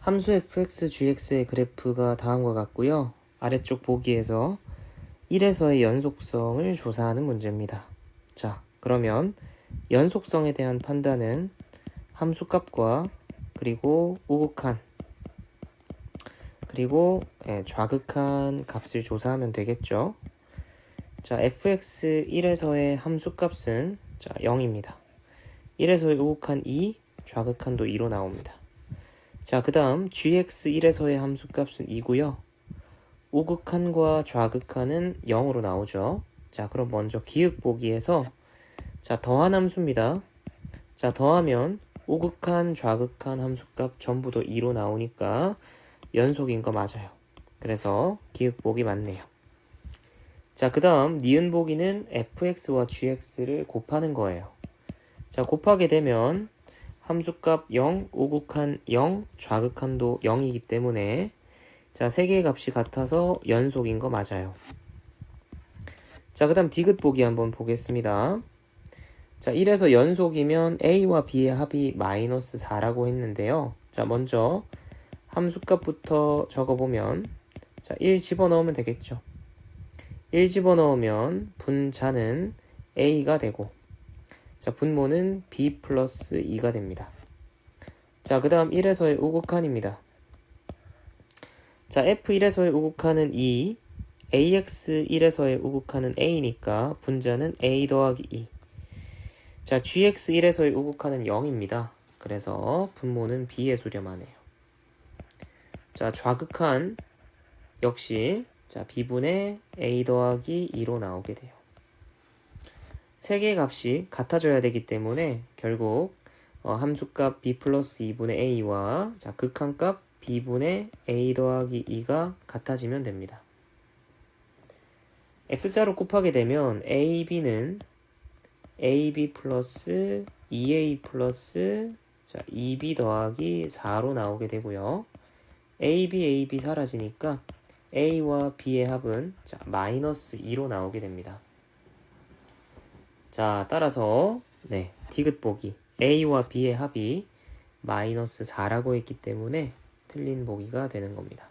함수 fx, gx의 그래프가 다음과 같고요. 아래쪽 보기에서 1에서의 연속성을 조사하는 문제입니다. 자, 그러면 연속성에 대한 판단은 함수값과 그리고 우극한 그리고 예, 좌극한 값을 조사하면 되겠죠. 자, fx 1에서의 함수값은 자, 0입니다. 1에서의 우극한 2, 좌극한도 2로 나옵니다. 자, 그 다음 gx1에서의 함수값은 2고요. 우극한과 좌극한은 0으로 나오죠. 자, 그럼 먼저 기억 보기에서 자, 더한 함수입니다. 자, 더하면 우극한, 좌극한 함수값 전부 다 2로 나오니까 연속인 거 맞아요. 그래서 기억 보기 맞네요. 자, 그 다음 니은 보기는 fx와 gx를 곱하는 거예요. 자, 곱하게 되면 함수값 0, 우극한 0, 좌극한도 0이기 때문에 자, 세 개의 값이 같아서 연속인 거 맞아요. 자, 그 다음 디귿 보기 한번 보겠습니다. 자, 1에서 연속이면 A와 B의 합이 마이너스 4라고 했는데요. 자, 먼저 함수값부터 적어보면 자, 1 집어넣으면 되겠죠. 1 집어넣으면 분자는 A가 되고 자, 분모는 B 플러스 2가 됩니다. 자, 그 다음 1에서의 우극한입니다. 자, F1에서의 우극한은 2, AX1에서의 우극한은 A니까 분자는 A 더하기 2. 자, GX1에서의 우극한은 0입니다. 그래서 분모는 B에 수렴하네요. 자, 좌극한 역시 자, B분의 A 더하기 2로 나오게 돼요. 세 개의 값이 같아져야 되기 때문에 결국 어, 함수값 b 플러스 2분의 a와 자, 극한값 b분의 a 더하기 2가 같아지면 됩니다. x자로 곱하게 되면 ab는 ab 플러스 2a 플러스 자, 2b 더하기 4로 나오게 되고요. ab, ab 사라지니까 a와 b의 합은 자, 마이너스 2로 나오게 됩니다. 자, 따라서 네, 디귿 보기 A와 B의 합이 마이너스 4라고 했기 때문에 틀린 보기가 되는 겁니다.